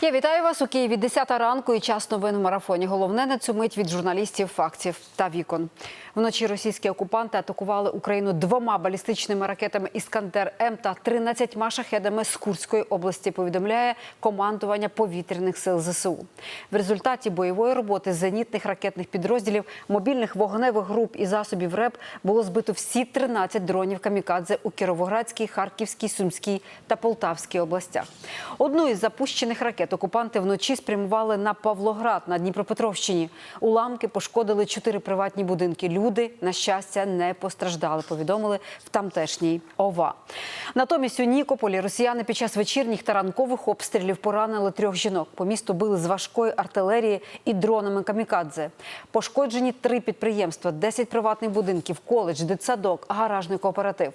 Я вітаю вас у Києві 10 ранку і час новин в марафоні. Головне на цю мить від журналістів, фактів та вікон. Вночі російські окупанти атакували Україну двома балістичними ракетами Іскандер М та 13 шахедами з Курської області. Повідомляє командування повітряних сил ЗСУ. В результаті бойової роботи зенітних ракетних підрозділів, мобільних вогневих груп і засобів РЕП було збито всі 13 дронів камікадзе у Кіровоградській, Харківській, Сумській та Полтавській областях. Одну із запущених ракет окупанти вночі спрямували на Павлоград на Дніпропетровщині. Уламки пошкодили чотири приватні будинки. Люди, на щастя, не постраждали. Повідомили в тамтешній ОВА. Натомість у Нікополі росіяни під час вечірніх та ранкових обстрілів поранили трьох жінок. По місту били з важкої артилерії і дронами камікадзе. Пошкоджені три підприємства, 10 приватних будинків, коледж, дитсадок, гаражний кооператив.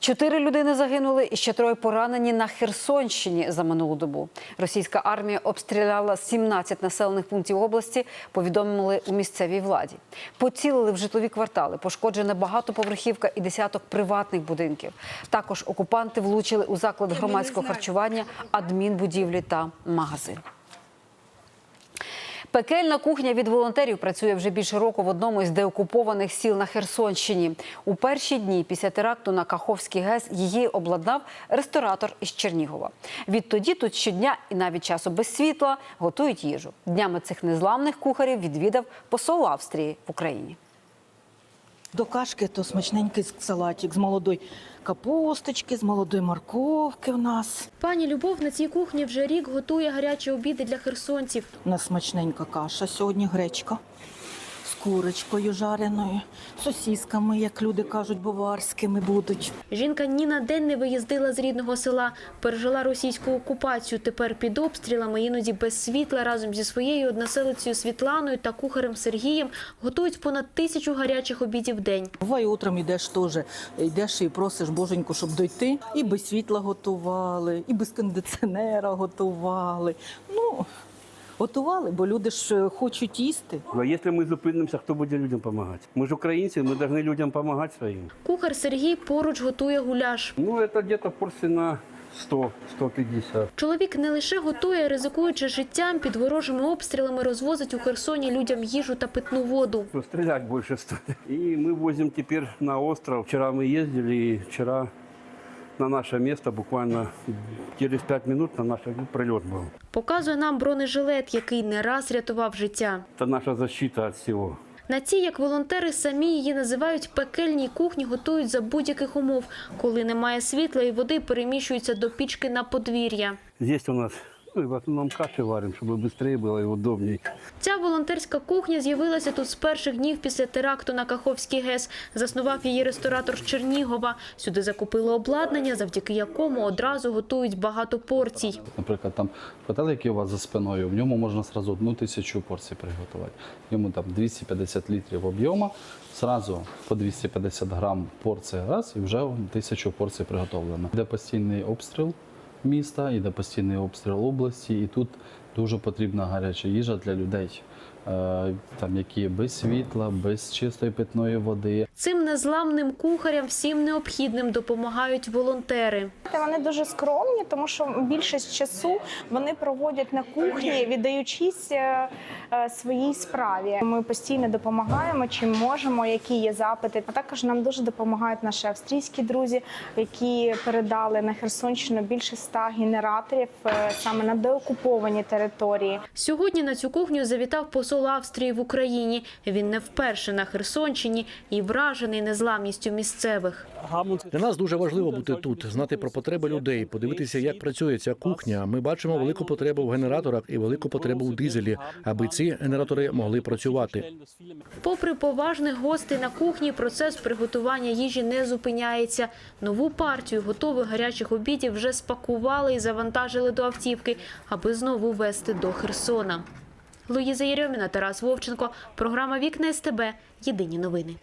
Чотири людини загинули і ще троє поранені на Херсонщині за минулу добу. Російська армія обстріляла 17 населених пунктів області. Повідомили у місцевій владі. Поцілили в житлові квартали. Пошкоджена багатоповерхівка і десяток приватних будинків. Також окупанти влучили у заклад громадського харчування, адмінбудівлі та магазин. Пекельна кухня від волонтерів працює вже більше року в одному із деокупованих сіл на Херсонщині. У перші дні після теракту на Каховський ГЕС її обладнав ресторатор із Чернігова. Відтоді тут щодня і навіть часу без світла готують їжу. Днями цих незламних кухарів відвідав посол Австрії в Україні. До кашки то смачненький салатик з молодої капусточки, з молодої морковки в нас. Пані Любов на цій кухні вже рік готує гарячі обіди для херсонців. У нас смачненька каша сьогодні, гречка курочкою жареною, сосісками, як люди кажуть, баварськими будуть. Жінка ні на день не виїздила з рідного села, пережила російську окупацію. Тепер під обстрілами, іноді без світла, разом зі своєю односелицею Світланою та кухарем Сергієм готують понад тисячу гарячих обідів в день. Буває, утром йдеш теж, йдеш і просиш боженьку, щоб дойти. І без світла готували, і без кондиціонера готували. Ну, готували, бо люди ж е, хочуть їсти. А якщо ми зупинимося, хто буде людям допомагати? Ми ж українці, ми повинні людям допомагати своїм. Кухар Сергій поруч готує гуляш. Ну, це десь порції на 100-150. Чоловік не лише готує, ризикуючи життям, під ворожими обстрілами розвозить у Херсоні людям їжу та питну воду. Ну, Стрелять больше стоит. И мы возим теперь на остров. Вчера мы ездили, и вчера на наше місце буквально через 5 минут на наш прильот був. Показує нам бронежилет, який не раз рятував життя. Це наша защита від всього. На цій, як волонтери, самі її називають пекельній кухні, готують за будь-яких умов. Коли немає світла і води, переміщуються до пічки на подвір'я. Є у нас ну, в основном каши варим, чтобы быстрее было и удобнее. Ця волонтерська кухня з'явилася тут з перших днів після теракту на Каховський ГЕС. Заснував її ресторатор з Чернігова. Сюди закупили обладнання, завдяки якому одразу готують багато порцій. Наприклад, там котел, який у вас за спиною, в ньому можна сразу одну тисячу порцій приготувати. В ньому там 250 літрів об'єму, сразу по 250 грам порція раз і вже тисячу порцій приготовлено. Йде постійний обстріл міста, іде постійний обстріл області, і тут дуже потрібна гаряча їжа для людей, там, які без світла, без чистої питної води. Цим незламним кухарям всім необхідним допомагають волонтери. Вони дуже скромні, тому що більшість часу вони проводять на кухні, віддаючись е, е, своїй справі. Ми постійно допомагаємо, чим можемо, які є запити. А також нам дуже допомагають наші австрійські друзі, які передали на Херсонщину більше ста генераторів е, саме на деокуповані території. Сьогодні на цю кухню завітав посол Австрії в Україні. Він не вперше на Херсонщині і вражений незламністю місцевих. Для нас дуже важливо бути тут, знати про потреби людей, подивитися, як працює ця кухня. Ми бачимо велику потребу в генераторах і велику потребу в дизелі, аби ці генератори могли працювати. Попри поважних гостей на кухні, процес приготування їжі не зупиняється. Нову партію готових гарячих обідів вже спакували і завантажили до автівки, аби знову везти до Херсона. Луїза Єрьоміна, Тарас Вовченко. Програма Вікна СТБ. Єдині новини.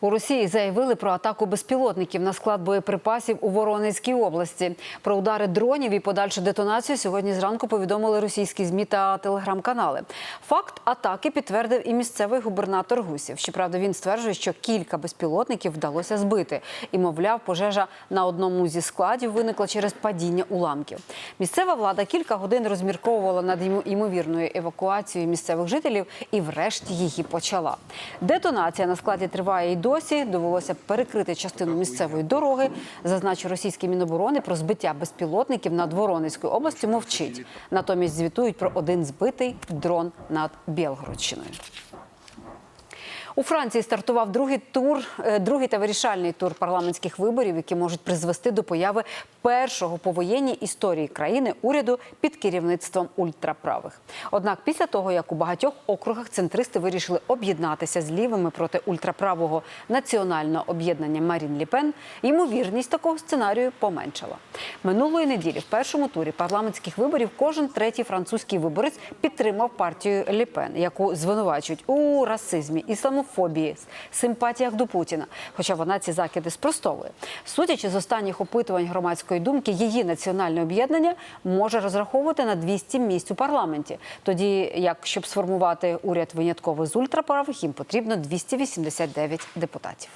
У Росії заявили про атаку безпілотників на склад боєприпасів у Воронезькій області. Про удари дронів і подальшу детонацію сьогодні зранку повідомили російські змі та телеграм-канали. Факт атаки підтвердив і місцевий губернатор Гусів. Щоправда, він стверджує, що кілька безпілотників вдалося збити. І, мовляв, пожежа на одному зі складів виникла через падіння уламків. Місцева влада кілька годин розмірковувала над ймовірною евакуацією місцевих жителів і, врешті, її почала. Детонація на складі триває і досі. Довелося перекрити частину місцевої дороги. Зазначив російський міноборони про збиття безпілотників над Воронезькою областю мовчить. Натомість звітують про один збитий дрон над Білгородщиною. У Франції стартував другий тур, е, другий та вирішальний тур парламентських виборів, які можуть призвести до появи першого повоєнній історії країни уряду під керівництвом ультраправих. Однак, після того як у багатьох округах центристи вирішили об'єднатися з лівими проти ультраправого національного об'єднання Марін Ліпен, ймовірність такого сценарію поменшала. Минулої неділі в першому турі парламентських виборів кожен третій французький виборець підтримав партію Ліпен, яку звинувачують у расизмі, ісламофобії, симпатіях до Путіна. Хоча вона ці закиди спростовує. Судячи з останніх опитувань громадської думки, її національне об'єднання може розраховувати на 200 місць у парламенті. Тоді, як щоб сформувати уряд винятково з ультраправих, їм потрібно 289 депутатів.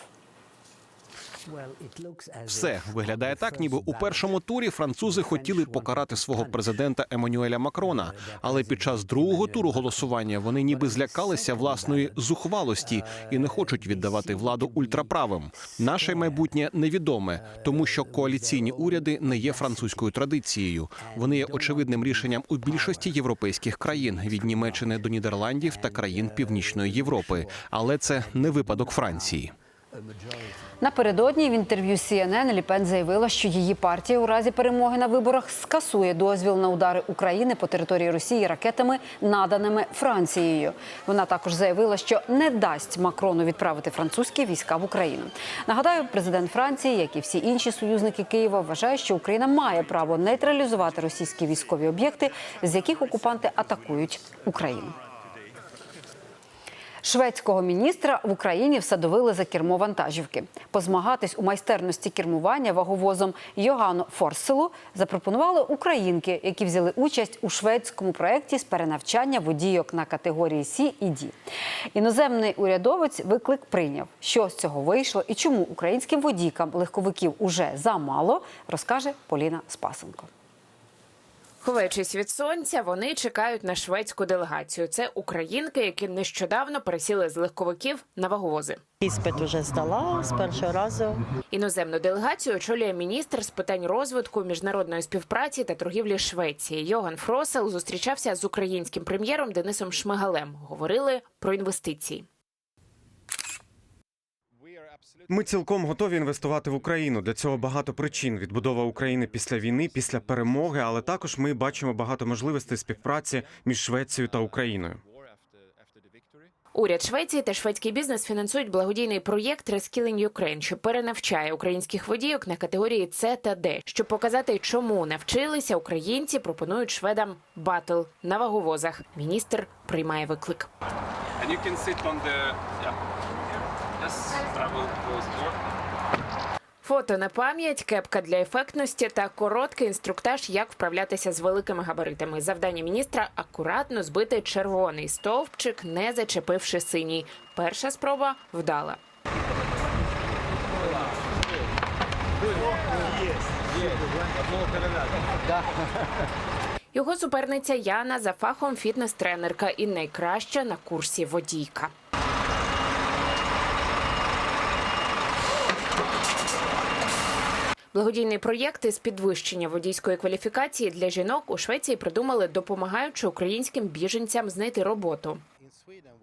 Все виглядає так, ніби у першому турі французи хотіли покарати свого президента Еммануеля Макрона. Але під час другого туру голосування вони ніби злякалися власної зухвалості і не хочуть віддавати владу ультраправим. Наше майбутнє невідоме, тому що коаліційні уряди не є французькою традицією. Вони є очевидним рішенням у більшості європейських країн від Німеччини до Нідерландів та країн Північної Європи. Але це не випадок Франції. Напередодні в інтерв'ю CNN Ліпен заявила, що її партія у разі перемоги на виборах скасує дозвіл на удари України по території Росії ракетами, наданими Францією. Вона також заявила, що не дасть Макрону відправити французькі війська в Україну. Нагадаю, президент Франції, як і всі інші союзники Києва, вважає, що Україна має право нейтралізувати російські військові об'єкти, з яких окупанти атакують Україну. Шведського міністра в Україні всадовили за кермо вантажівки. Позмагатись у майстерності кермування ваговозом Йогану Форселу запропонували українки, які взяли участь у шведському проєкті з перенавчання водійок на категорії Сі і Ді. Іноземний урядовець виклик прийняв. Що з цього вийшло і чому українським водійкам легковиків уже замало, розкаже Поліна Спасенко. Ховаючись від сонця, вони чекають на шведську делегацію. Це українки, які нещодавно пересіли з легковиків на ваговози. Іспит уже здала з першого разу. Іноземну делегацію очолює міністр з питань розвитку міжнародної співпраці та торгівлі Швеції. Йоган Фросел зустрічався з українським прем'єром Денисом Шмигалем. Говорили про інвестиції. Ми цілком готові інвестувати в Україну. Для цього багато причин. Відбудова України після війни, після перемоги, але також ми бачимо багато можливостей співпраці між Швецією та Україною. Уряд Швеції та шведський бізнес фінансують благодійний проєкт Reskilling Ukraine, що перенавчає українських водійок на категорії С та Д. Щоб показати, чому навчилися, українці пропонують шведам батл на ваговозах. Міністр приймає виклик. Фото на пам'ять, кепка для ефектності та короткий інструктаж, як вправлятися з великими габаритами. Завдання міністра акуратно збити червоний стовпчик, не зачепивши синій. Перша спроба вдала. Його суперниця Яна за фахом фітнес-тренерка і найкраща на курсі водійка. Благодійний проєкт із підвищення водійської кваліфікації для жінок у Швеції придумали, допомагаючи українським біженцям знайти роботу.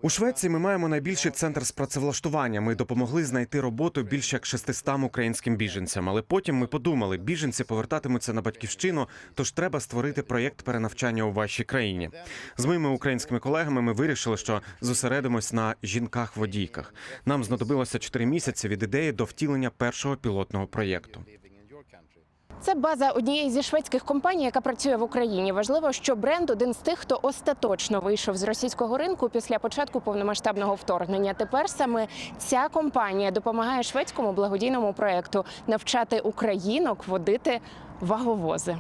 У Швеції ми маємо найбільший центр з працевлаштування. Ми допомогли знайти роботу більше як 600 українським біженцям. Але потім ми подумали, біженці повертатимуться на батьківщину, тож треба створити проєкт перенавчання у вашій країні. З моїми українськими колегами ми вирішили, що зосередимось на жінках-водійках. Нам знадобилося 4 місяці від ідеї до втілення першого пілотного проєкту. Це база однієї зі шведських компаній, яка працює в Україні. Важливо, що бренд один з тих, хто остаточно вийшов з російського ринку після початку повномасштабного вторгнення. Тепер саме ця компанія допомагає шведському благодійному проекту навчати українок водити ваговози.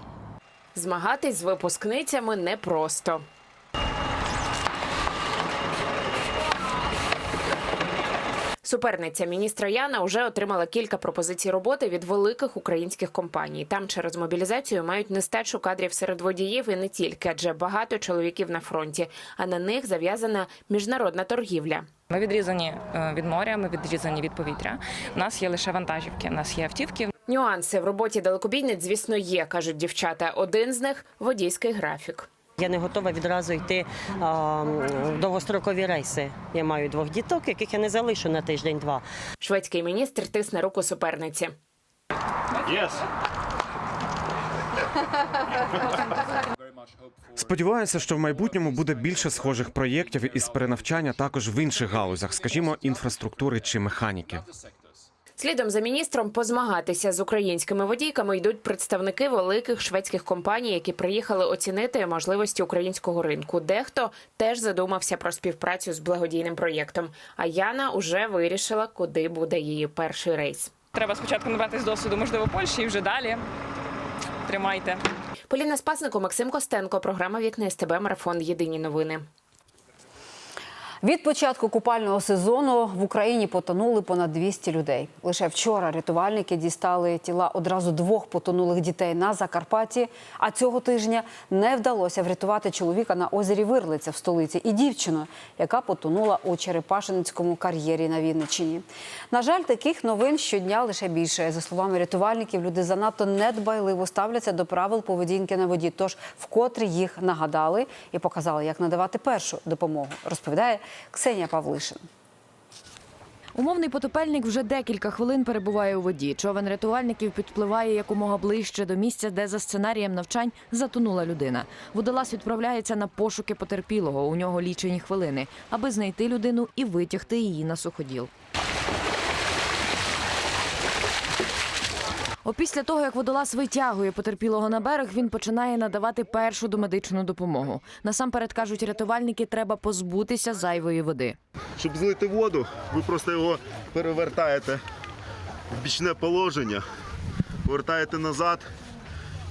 Змагатись з випускницями непросто. Суперниця міністра Яна вже отримала кілька пропозицій роботи від великих українських компаній. Там через мобілізацію мають нестачу кадрів серед водіїв і не тільки, адже багато чоловіків на фронті, а на них зав'язана міжнародна торгівля. Ми відрізані е, від моря, ми відрізані від повітря. У нас є лише вантажівки, у нас є автівки. Нюанси в роботі далекобійниць, звісно, є, кажуть дівчата. Один з них водійський графік. Я не готова відразу йти а, в довгострокові рейси. Я маю двох діток, яких я не залишу на тиждень-два. Шведський міністр тисне руку суперниці. Сподіваюся, що в майбутньому буде більше схожих проєктів із перенавчання також в інших галузях, скажімо, інфраструктури чи механіки. Слідом за міністром позмагатися з українськими водійками йдуть представники великих шведських компаній, які приїхали оцінити можливості українського ринку. Дехто теж задумався про співпрацю з благодійним проєктом. А Яна уже вирішила, куди буде її перший рейс. Треба спочатку набратись досвіду, можливо, Польщі, і вже далі. Тримайте. Поліна Спаснико, Максим Костенко, програма Вікне СТБ Марафон. Єдині новини. Від початку купального сезону в Україні потонули понад 200 людей. Лише вчора рятувальники дістали тіла одразу двох потонулих дітей на Закарпатті. А цього тижня не вдалося врятувати чоловіка на озері Вирлиця в столиці і дівчину, яка потонула у Черепашинському кар'єрі на Вінниччині. На жаль, таких новин щодня лише більше. За словами рятувальників, люди занадто недбайливо ставляться до правил поведінки на воді. Тож вкотре їх нагадали і показали, як надавати першу допомогу. Розповідає Ксенія Павлишин. Умовний потопельник вже декілька хвилин перебуває у воді. Човен рятувальників підпливає якомога ближче до місця, де за сценарієм навчань затонула людина. Водолаз відправляється на пошуки потерпілого. У нього лічені хвилини, аби знайти людину і витягти її на суходіл. Опісля того, як водолаз витягує потерпілого на берег, він починає надавати першу домедичну допомогу. Насамперед кажуть рятувальники, треба позбутися зайвої води. Щоб злити воду, ви просто його перевертаєте в бічне положення, повертаєте назад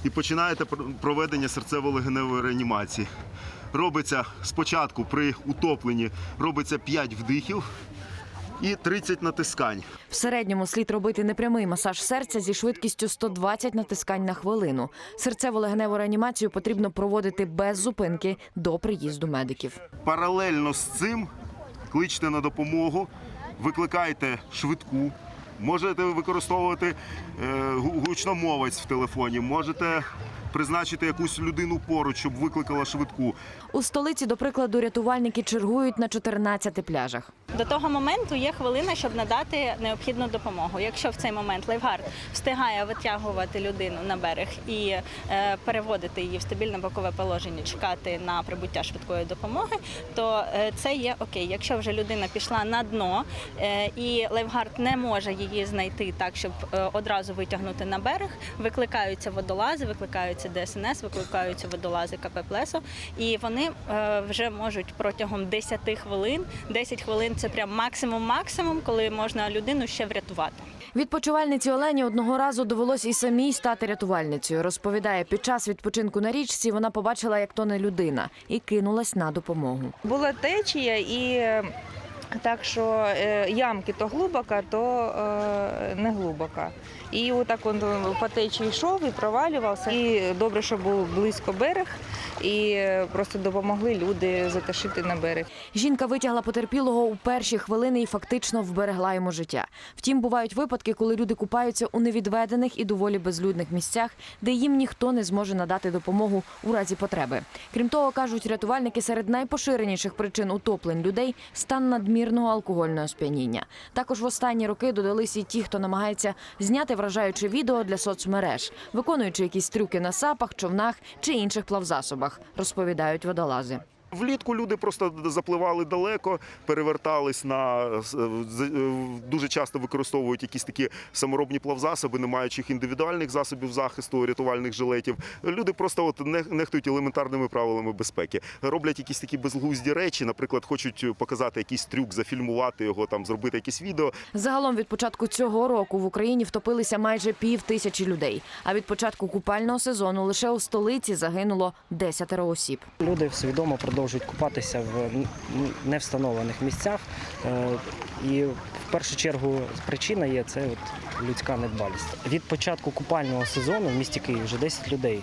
і починаєте пр- проведення серцево-легеневої реанімації. Робиться спочатку при утопленні робиться 5 вдихів і 30 натискань. В середньому слід робити непрямий масаж серця зі швидкістю 120 натискань на хвилину. Серцево-легеневу реанімацію потрібно проводити без зупинки до приїзду медиків. Паралельно з цим кличте на допомогу, викликайте швидку. Можете використовувати е, гучномовець в телефоні, можете призначити якусь людину поруч, щоб викликала швидку. У столиці, до прикладу, рятувальники чергують на 14 пляжах. До того моменту є хвилина, щоб надати необхідну допомогу. Якщо в цей момент лайфгард встигає витягувати людину на берег і е, переводити її в стабільне бокове положення, чекати на прибуття швидкої допомоги, то е, це є окей. Якщо вже людина пішла на дно е, і лайфгард не може її знайти так, щоб е, одразу витягнути на берег, викликаються водолази, викликаються ДСНС, викликаються водолази КП Плесо, і вони е, вже можуть протягом 10 хвилин, 10 хвилин це прям максимум-максимум, коли можна людину ще врятувати. Відпочивальниці Олені одного разу довелось і самій стати рятувальницею. Розповідає, під час відпочинку на річці вона побачила, як тоне людина, і кинулась на допомогу. Була течія і е, так, що е, ямки то глибока, то е, не глибока. І отак він по течії йшов і провалювався. І добре, що був близько берег, і е, просто допомогли люди затащити на берег. Жінка витягла потерпілого у перші хвилини і фактично вберегла йому життя. Втім, бувають випадки, коли люди купаються у невідведених і доволі безлюдних місцях, де їм ніхто не зможе надати допомогу у разі потреби. Крім того, кажуть рятувальники, серед найпоширеніших причин утоплень людей стан надмірного алкогольного сп'яніння. Також в останні роки додались і ті, хто намагається зняти вражаюче відео для соцмереж, виконуючи якісь трюки на сапах, човнах чи інших плавзасобах, розповідають водолази. Влітку люди просто запливали далеко, перевертались на з- дуже часто використовують якісь такі саморобні плавзасоби, не маючи індивідуальних засобів захисту, рятувальних жилетів. Люди просто от нехтують елементарними правилами безпеки. Роблять якісь такі безглузді речі, наприклад, хочуть показати якийсь трюк, зафільмувати його, там зробити якесь відео. Загалом від початку цього року в Україні втопилися майже пів тисячі людей. А від початку купального сезону лише у столиці загинуло десятеро осіб. Люди свідомо продовжують купатися в невстановлених місцях. Е, І в першу чергу причина є це от людська недбалість. Від початку купального сезону в місті Київ вже 10 людей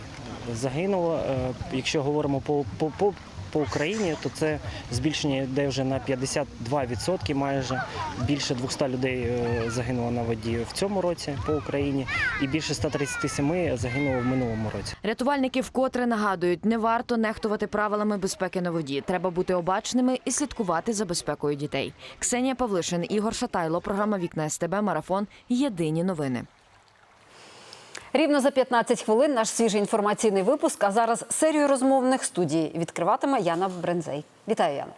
загинуло. Е, Якщо говоримо по, по, по, по Україні, то це збільшення йде вже на 52% майже. Більше 200 людей е, загинуло на воді в цьому році по Україні, і більше 137 загинуло в минулому році. Рятувальники вкотре нагадують, не варто нехтувати правилами безпеки на воді. Треба бути обачними і слідкувати за безпекою дітей. Ксенія Павлишин, Ігор Шатайло, програма Вікна СТБ, Марафон. Єдині новини. Рівно за 15 хвилин наш свіжий інформаційний випуск. А зараз серію розмовних студій відкриватиме Яна Брензей. Вітаю, Яна.